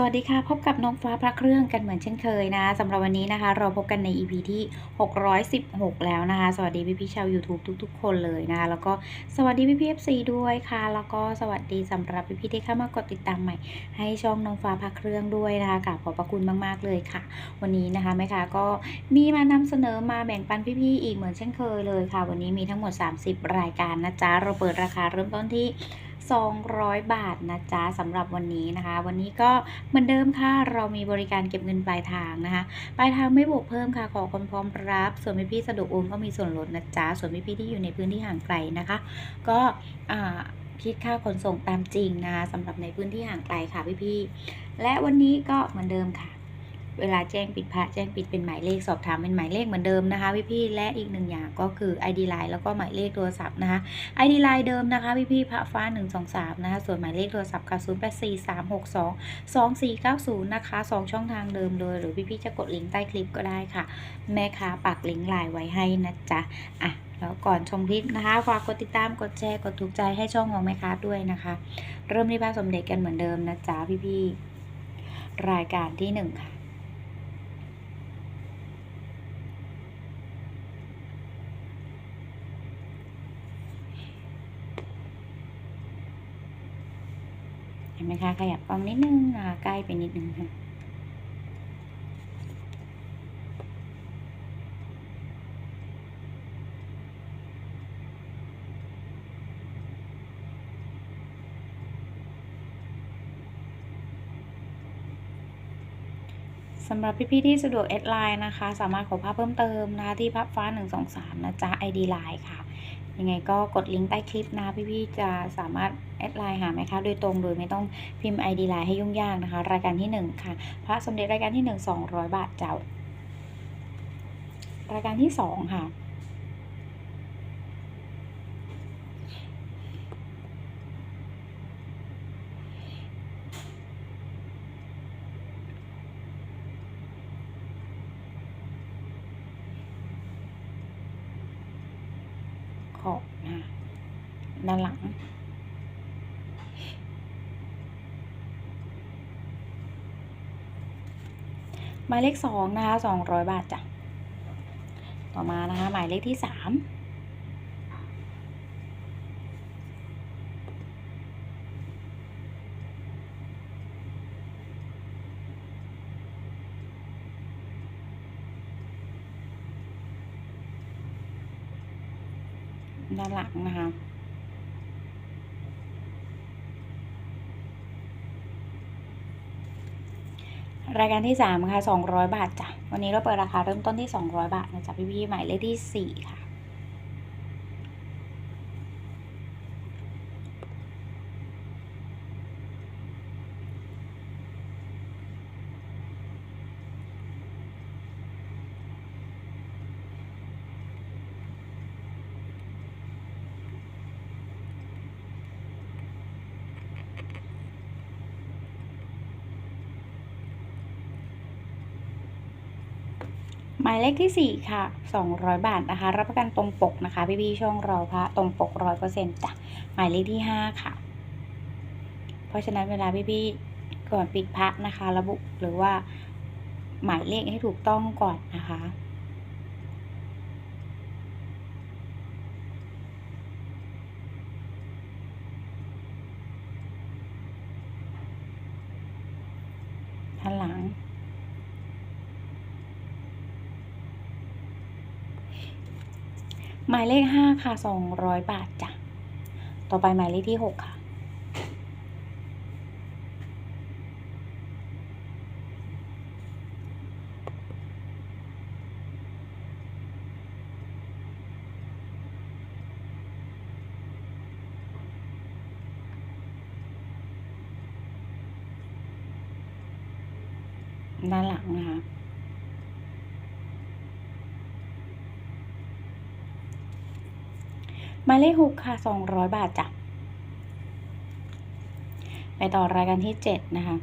สวัสดีค่ะ พบกับน้องฟ้าพระเครื่องกันเหมือนเช่นเคยนะสำหรับวันนี้นะคะ เราพบกันใน EP ที่ 616 แล้วนะคะ สวัสดีพี่พี่ชาว YouTube ทุก ๆ คนเลยนะคะ แล้วก็สวัสดีพี่พี่ FC ด้วยค่ะ แล้วก็สวัสดีสำหรับพี่พี่ที่เข้ามากดติดตามใหม่ ให้ช่องน้องฟ้าพระเครื่องด้วยนะคะกราบขอบพระคุณมากๆเลยค่ะ วันนี้นะคะแม่ค้าก็มีมานำเสนอมาแบ่งปันพี่ๆอีกเหมือนเช่นเคยเลยค่ะ วันนี้มีทั้งหมด 30 รายการนะจ๊ะเราเปิดราคาเริ่มต้นที่ 200 บาทนะจ๊ะสำหรับวันนี้นะคะ วันนี้ก็เหมือนเดิมค่ะ เรามีบริการเก็บเงินปลายทางนะคะ ปลายทางไม่บวกเพิ่มค่ะ ขอคนพร้อมรับ ส่วนพี่พี่สะดวกโอนก็มีส่วนลดนะจ๊ะ ส่วนพี่พี่ที่อยู่ในพื้นที่ห่างไกลนะคะ ก็คิดค่าขนส่งตามจริงนะคะสำหรับในพื้นที่ห่างไกลค่ะพี่พี่และวันนี้ก็เหมือนเดิมค่ะ เวลาแจ้งปิดพระแจ้งปิดเป็นหมายเลขสอบถามเป็นหมายเลขเหมือนเดิมนะคะพี่ๆและอีกหนึ่งอย่างก็คือ ID Line แล้วก็หมายเลขโทรศัพท์นะคะ ID Line เดิมนะคะพี่ๆพระฟ้า 123 นะคะ ส่วนหมายเลขโทรศัพท์ค่ะ084362 2490 นะคะ 2 ช่องทางเดิมเลย หรือพี่ๆจะกดลิงก์ใต้คลิปก็ได้ค่ะ แม่ค้าปักลิงก์ไลน์ไว้ให้นะจ๊ะอะแล้วก่อนชมคลิปนะคะฝากกดติดตามกดแชร์กดถูกใจให้ช่องของแม่ค้าด้วยนะคะ เริ่มที่พระสมเด็จกันเหมือนเดิมนะจ๊ะพี่ๆรายการที่หนึ่งค่ะ นะคะ ขยับกล้องนิดนึงนะคะใกล้ไปนิดนึงค่ะ สำหรับพี่ๆที่สะดวกแอดไลน์นะคะ สามารถขอภาพเพิ่มเติมนะคะที่พับฟ้า 123 นะจ๊ะ ID ไลน์ค่ะ ยังไงก็กดลิงก์ใต้คลิปนะ พี่ๆจะสามารถแอดไลน์หาไหมคะ โดยตรงโดยไม่ต้องพิมพ์ ID ไลน์ให้ยุ่งยากนะคะ รายการที่ 1 ค่ะ พระสมเด็จรายการที่ 1 200 บาทเจ้ารายการที่ 2 ค่ะ หมายเลข2นะคะ200 บาทจ้ะต่อมานะคะหมายเลขที่ 3 รายการที่ 3 ค่ะ 200 บาทจ้ะ วันนี้เราเปิดราคาเริ่มต้นที่ 200 บาทนะจ๊ะพี่ๆหมายเลขที่ 4 ค่ะายเลขที่ 4 ค่ะ 200 บาทนะคะ รับประกันตรงปกนะคะ พี่พี่ๆช่องเราพระตรงปก100%จ้ะหมายเลขที่ 5 ค่ะ เพราะฉะนั้นเวลาพี่พี่ๆก่อนปิดพระนะคะ ระบุหรือว่าหมายเลขให้ถูกต้องก่อนนะคะ ด้านหลัง หมายเลขห้าค่ะสองร้อยบาทจ้ะ ต่อไปหมายเลขที่หกค่ะ ด้านหลังนะคะ หมายเลขหกค่ะสองร้อยบาทจ้ะไปต่อรายการที่เจ็ดนะคะ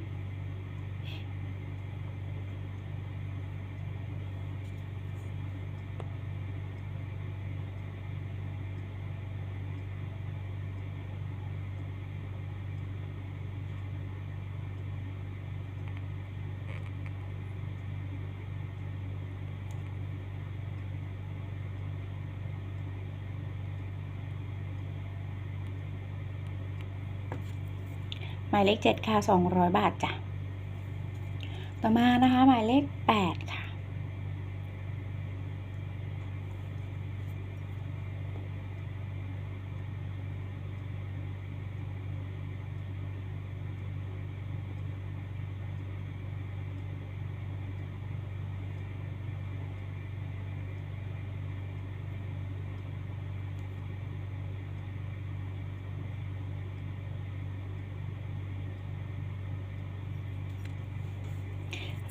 ด มายเลขเจ็ดค่ะสองร้อยบาทจ้ะ ต่อมานะคะ หมายเลขแปดค่ะ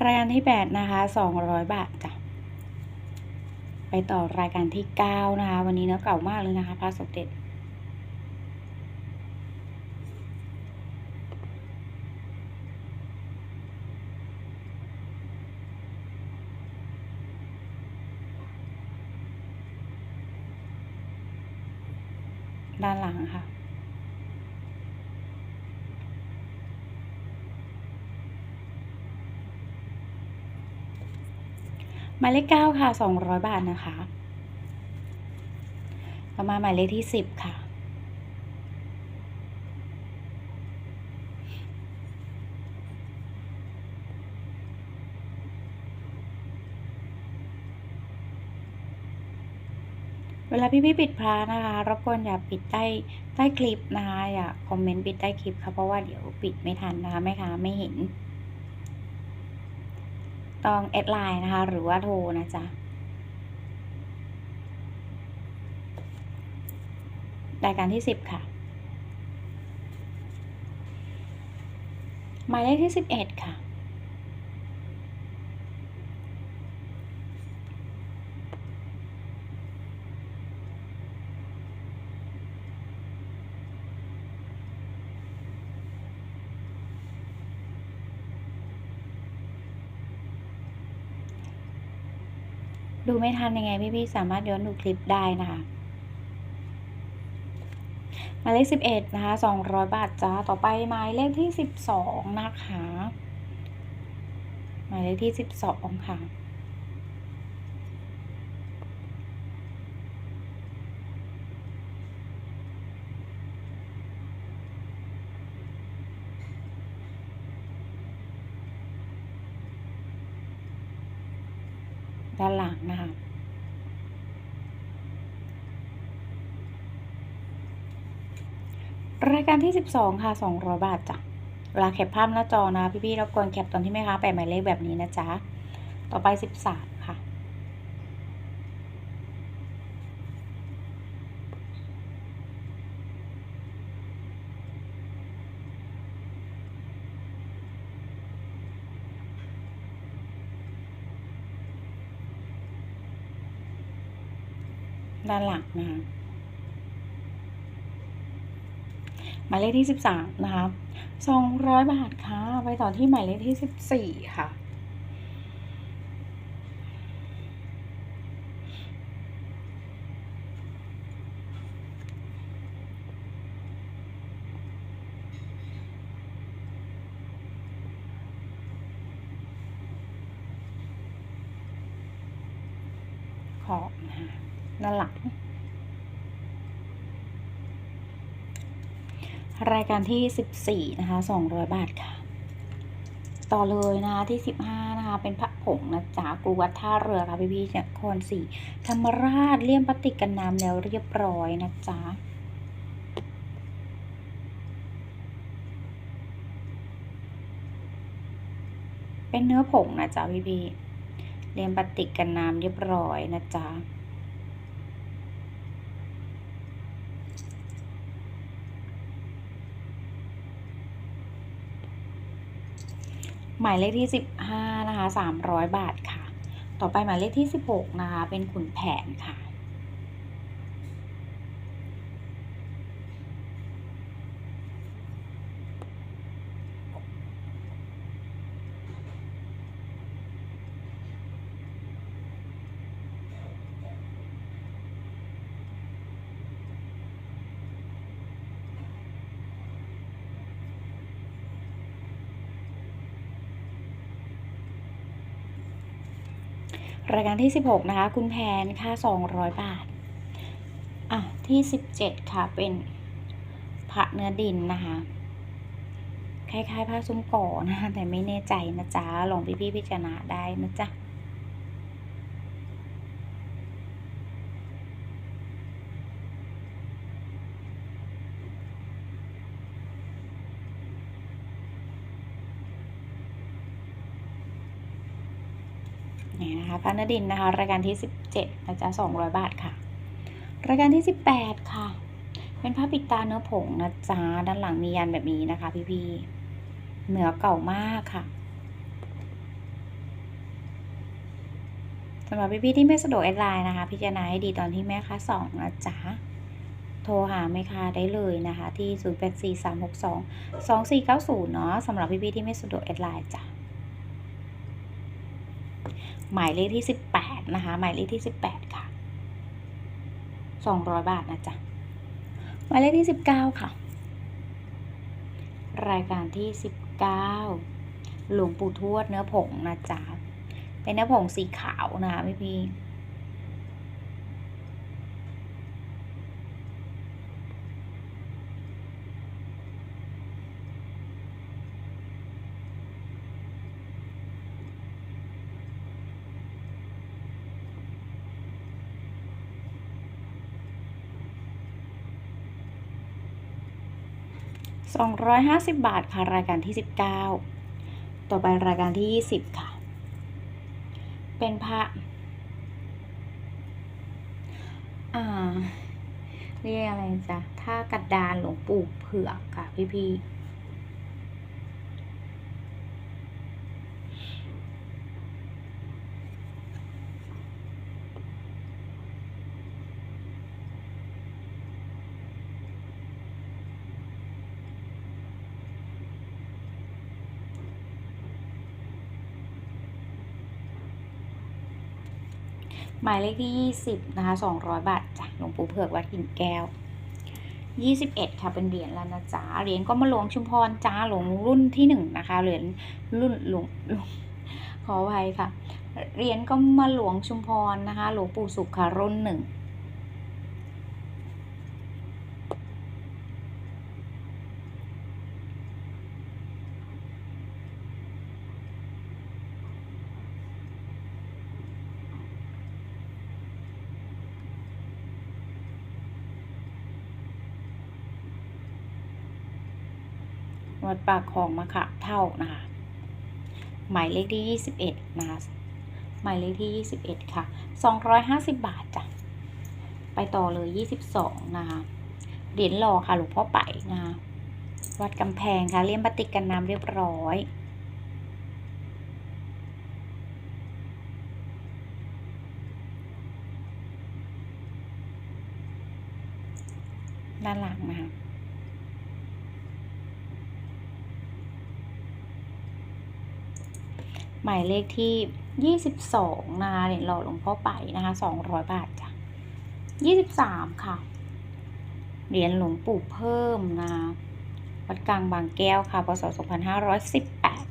รายการที่ 8 นะคะ 200 บาทจ้ะ ไปต่อรายการที่ 9 นะคะ วันนี้เนื้อเก่ามากเลยนะคะพระสมเด็จ ด้านหลังค่ะ ห มายเลขเก้าค่ะสองร้อยบาทนะคะต่อมาหมายเลขที่สิบค่ะ เวลาพี่พี่ปิดพระนะคะรบกวนอย่าปิดใต้ใต้คลิปนะคะอย่าคอมเมนต์ปิดใต้คลิปค่ะเพราะว่าเดี๋ยวปิดไม่ทันนะคะแม่ค้าไม่เห็น ต้องแอดไลน์นะคะ หรือว่าโทรนะจ๊ะ รายการที่สิบค่ะ หมายเลขที่สิบเอ็ดค่ะ ดูไม่ทันยังไงพี่ๆสามารถย้อนดูคลิปได้นะคะหมายเลขสิบเอ็ดนะคะสองร้อยบาทจ้าต่อไปหมายเลขที่สิบสองนะคะหมายเลขที่สิบสองค่ะด้านหลังนะคะ รายการที่ 12 ค่ะ 200 บาทจ้ะเวลาแคปภาพหน้าจอนะพี่ๆรบกวนแคปตอนที่แม่ค้าแปะหมายเลขแบบนี้นะจ๊ะ ต่อไป 13 ค่ะด้านหลังนะคะ หมายเลขที่สิบสามนะคะสองร้อยบาทค่ะ ไปต่อที่หมายเลขที่สิบสี่ค่ะ ขอบนะคะด้านหลัง รายการที่ 14 นะคะ 200 บาทค่ะ ต่อเลยนะคะที่ 15 นะคะ เป็นพระผงนะจ๊ะกรูวัดท่าเรือค่ะพี่พี่ๆนครศรีธรรมราชเลี่ยมปฏิกันน้ำแล้วเรียบร้อยนะจ๊ะเป็นเนื้อผงนะจ๊ะพี่พี่เลี่ยมปฏิกันน้ำเรียบร้อยนะจ๊ะ หมายเลขที่ 15 นะคะ 300 บาทค่ะ ต่อไปหมายเลขที่ 16 นะคะ เป็นขุนแผนค่ะ รายการที่ 16 นะคะ คุณแพนค่า 200 บาท อะ ที่ 17 ค่ะ เป็นพระเนื้อดินนะคะ คล้ายๆผ้าซุ้มก่อนะคะ แต่ไม่แน่ใจนะจ๊ะ ลองพี่ๆพิจารณาได้นะจ๊ะ นี่นะคะพระนดินนะคะ รายการที่ 17นะจ๊ะ200 บาทค่ะ รายการที่ 18 ค่ะ เป็นผ้าปิดตาเนื้อผงนะจ๊ะด้านหลังมียันแบบนี้นะคะ พี่ๆเหนือเก่ามากค่ะสำหรับพี่ๆที่ไม่สะดวกแอดไลน์นะคะ พิจารณาให้ดีตอนที่แม่ค้าสองนะจ๊ะโทรหาแม่ค้าได้เลยนะคะ ที่ 084362 2490 เนาะสำหรับพี่ๆที่ไม่สะดวกแอดไลน์จ้ะ หมายเลขที่ 18 นะคะ หมายเลขที่ 18 ค่ะ 200 บาทนะจ๊ะ หมายเลขที่ 19 ค่ะ รายการที่ 19 หลวงปู่ทวดเนื้อผงนะจ๊ะ เป็นเนื้อผงสีขาวนะคะพี่พี่ สองร้อยห้าสิบบาทค่ะรายการที่สิบเก้าต่อไปรายการที่ยี่สิบค่ะ เป็นพระอ่าเรียกอะไรจ๊ะท่ากระดานหลวงปู่เผือกค่ะพี่พี่ หมายเลขที่ยี่สิบนะคะสองร้อยบาทจ้ะหลวงปู่เผือกวัดกินแก้วยี่สิบเอ็ดค่ะ เป็นเหรียญแล้วนะจ๊ะเหรียญก็มาหลวงชุมพรจ้าหลวงรุ่นที่หนึ่งนะคะ เหรียญรุ่นหลวงขออภัยค่ะ เหรียญก็มาหลวงชุมพรนะคะ หลวงปู่สุขค่ะรุ่นหนึ่ง ปากคลองมะขามเท่านะคะ หมายเลขที่ 21 นะคะ หมายเลขที่ 21 ค่ะ 250 บาทจ้ะ ไปต่อเลย 22 นะคะ เหรียญหล่อค่ะหลวงพ่อไปนะคะ วัดกำแพงค่ะ เลี่ยมปฏิกกันน้ำเรียบร้อย ด้านหลังนะคะ หมายเลขที่ 22 นะคะเหรียญหล่อหลวงพ่อไปนะคะ 200 บาทจ้ะ 23 ค่ะ เหรียญหลวงปู่เพิ่มนะคะ วัดกลางบางแก้วค่ะ พศ 2518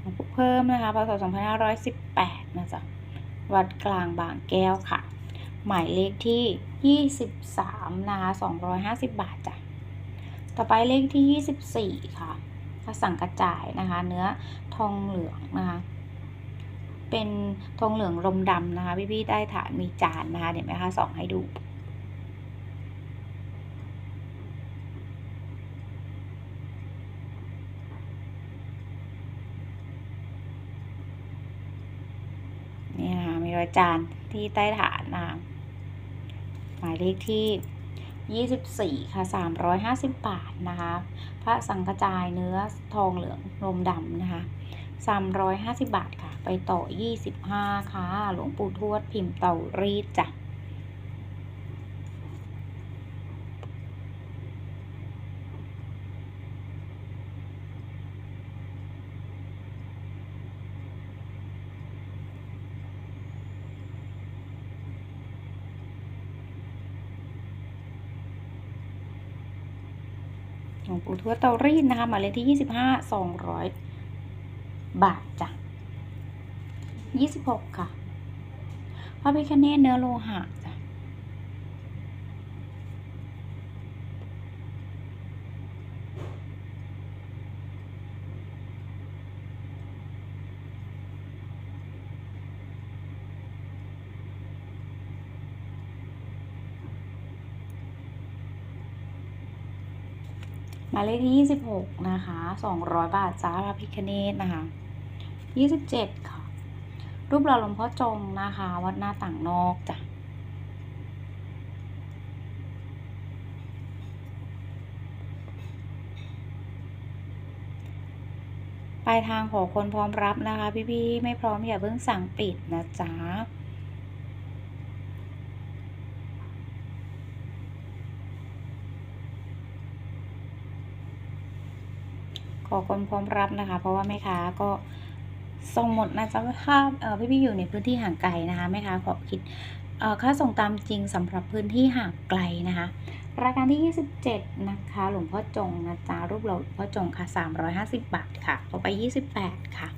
หลวงปู่เพิ่ม นะคะพศ2518นะจ๊ะวัดกลางบางแก้วค่ะ หมายเลขที่ 23นะคะ250 บาทจ้ะต่อไปเลขที่ 24 ค่ะพระสังกระจายนะคะ เนื้อทองเหลืองนะคะ เป็นทองเหลืองลมดำนะคะ พี่ๆได้ฐานมีจานนะคะ เดี๋ยวแม่ค้าส่องให้ดู นี่นะคะมีรอย จานที่ใต้ฐานนะคะหมายเลขที่ 24 ค่ะ 350 บาทนะคะ พระสังกจายเนื้อทองเหลืองลมดำนะคะ 350 บาทค่ะ ไปต่อ 25 ค่ะ หลวงปู่ทวดพิมพ์เตารีดจ้ะ หลวงปู่ทวเตารีดนะคะหมายเลขที่ 25 200 บาทจ้ะ26 ค่ะพระพิคเนตเนื้อโลหะ มายเลขที่ยี่สิบหกนะคะสองร้อยบาทจ้าพระพิคเนตนะคะยี่สิบเจ็ดค่ะ รูปหล่อหลวงพ่อจงนะคะ วัดหน้าต่างนอกจ้ะปลายทางขอคนพร้อมรับนะคะ พี่ๆ ไม่พร้อมอย่าเพิ่งสั่งปิดนะจ๊ะ ขอคนพร้อมรับนะคะ เพราะว่าแม่ค้าก็ส่งหมดนะจ๊ะถ้าเอ่พี่อยู่ในพื้นที่ห่างไกลนะคะแม่ค้าขอคิดค่าส่งตามจริงสำหรับพื้นที่ห่างไกลนะคะรายการที่ 27 นะคะ หลวงพ่อจงนะจ๊ะรูปหล่อหลวงพ่อจงค่ะ 350 บาทค่ะ ต่อไป 28 ค่ะ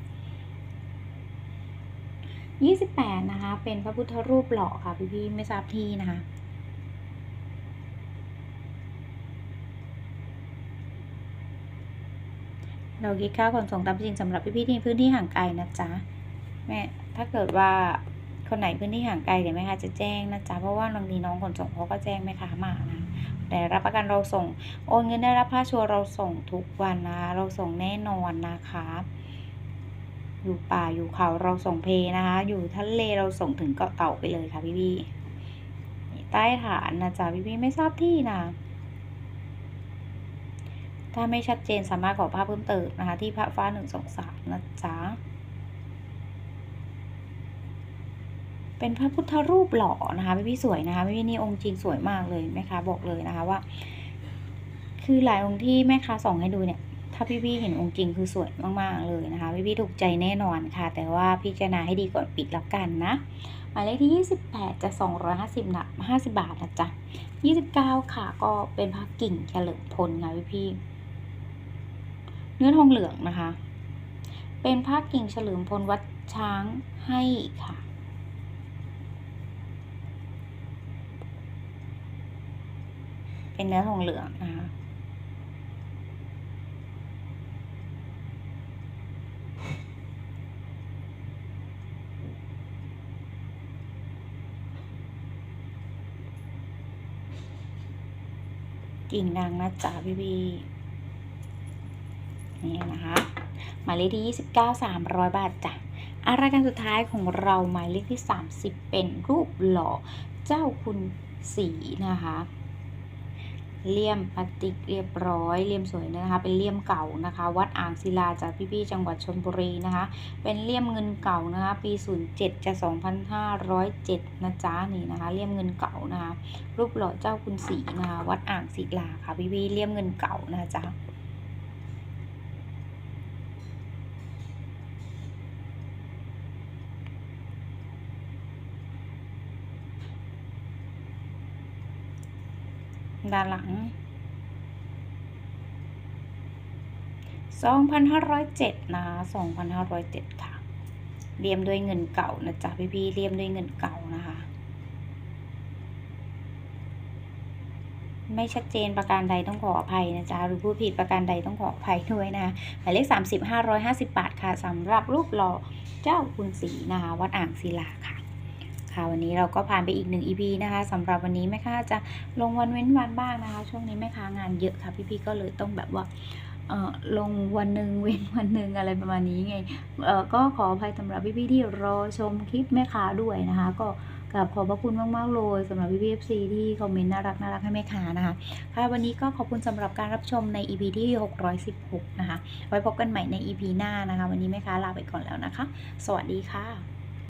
28 นะคะ เป็นพระพุทธรูปหล่อค่ะ พี่ๆไม่ทราบที่นะคะ เราคิดค่าขนส่งตามจริงสำหรับพี่ๆที่พื้นที่ห่างไกลนะจ๊ะแม่ถ้าเกิดว่าคนไหนพื้นที่ห่างไกลเดี๋ยวแม่ค้าจะแจ้งนะจ๊ะเพราะว่าบางทีน้องขนส่งเขาก็แจ้งแม่ค้ามานะแต่รับประกันเราส่งโอนเงินได้รับผ้าชัวร์เราส่งทุกวันนะเราส่งแน่นอนนะคะอยู่ป่าอยู่เขาเราส่งเพนะคะ อยู่ทะเลเราส่งถึงเกาะเต่าไปเลยค่ะพี่ๆใต้ฐานนะจ๊ะพี่ๆไม่ทราบที่นะ ถ้าไม่ชัดเจนสามารถขอภาพเพิ่มเติมนะคะ ที่พระฟ้าหนึ่งสองสามนะจ๊ะเป็นพระพุทธรูปหล่อนะคะพี่พี่สวยนะคะพี่พี่นี่องค์จริงสวยมากเลยแม่ค้าบอกเลยนะคะว่า คือหลายองค์ที่แม่ค้าส่องให้ดูเนี่ย ถ้าพี่พี่เห็นองค์จริงคือสวยมากๆเลยนะคะพี่พี่ถูกใจแน่นอนค่ะ แต่ว่าพิจารณาให้ดีก่อนปิดแล้วกันนะหมายเลขที่ 28 จะ250นะ50 บาทนะจ๊ะ29 ค่ะ ก็เป็นพระกิ่งเฉลิมพลค่ะพี่พี่ เนื้อทองเหลืองนะคะ เป็นผ้ากิ่งเฉลิมพลวัดช้างให้ค่ะ เป็นเนื้อทองเหลืองนะคะกิ่งนางนะจ๊ะพี่พี่ นี่นะคะหมายเลขที่ 29 300 บาทจ้ะอารายการสุดท้ายของเราหมายเลขที่ 30 เป็นรูปหล่อเจ้าคุณสีนะคะเลี่ยมพลาสติกเรียบร้อยเลี่ยมสวยนะคะ เป็นเลี่ยมเก่านะคะ วัดอ่างศิลาจากพี่ๆจังหวัดชลบุรีนะคะ เป็นเลี่ยมเงินเก่านะคะ ปี 07จะ2507นะจ๊ะนี่นะคะ เลี่ยมเงินเก่านะคะ รูปหล่อเจ้าคุณสีนะคะ วัดอ่างศิลาค่ะพี่ๆเลี่ยมเงินเก่านะจ๊ะ ด้านหลัง 2,507นะคะ2,507 ค่ะ เรียมด้วยเงินเก่านะจ๊ะพี่ๆเรียมด้วยเงินเก่านะคะ ไม่ชัดเจนประการใดต้องขออภัยนะจ๊ะหรือพูดผิดประการใดต้องขออภัยด้วยนะคะหมายเลข 30 550 บาทค่ะสำหรับรูปหล่อเจ้าคุณศรีนะคะ วัดอ่างศิลาค่ะ วันนี้เราก็ผ่านไปอีกหนึ่ง EP นะคะสำหรับวันนี้แม่ค้าจะลงวันเว้นวันบ้างนะคะ ช่วงนี้แม่ค้างานเยอะค่ะพี่ๆก็เลยต้องแบบว่าเอ่อลงวันหนึ่งเว้นวันหนึ่งอะไรประมาณนี้ไงเอ่อก็ขออภัยสำหรับพี่ๆที่รอชมคลิปแม่ค้าด้วยนะคะ ก็กราบขอบพระคุณมากๆเลยสำหรับพี่ๆ FC ที่คอมเมนต์น่ารักน่ารักให้แม่ค้านะคะค่ะวันนี้ก็ขอบคุณสำหรับการรับชมใน EP ที่ 616 นะคะ ไว้พบกันใหม่ใน EP หน้านะคะ วันนี้แม่ค้าลาไปก่อนแล้วนะคะ สวัสดีค่ะ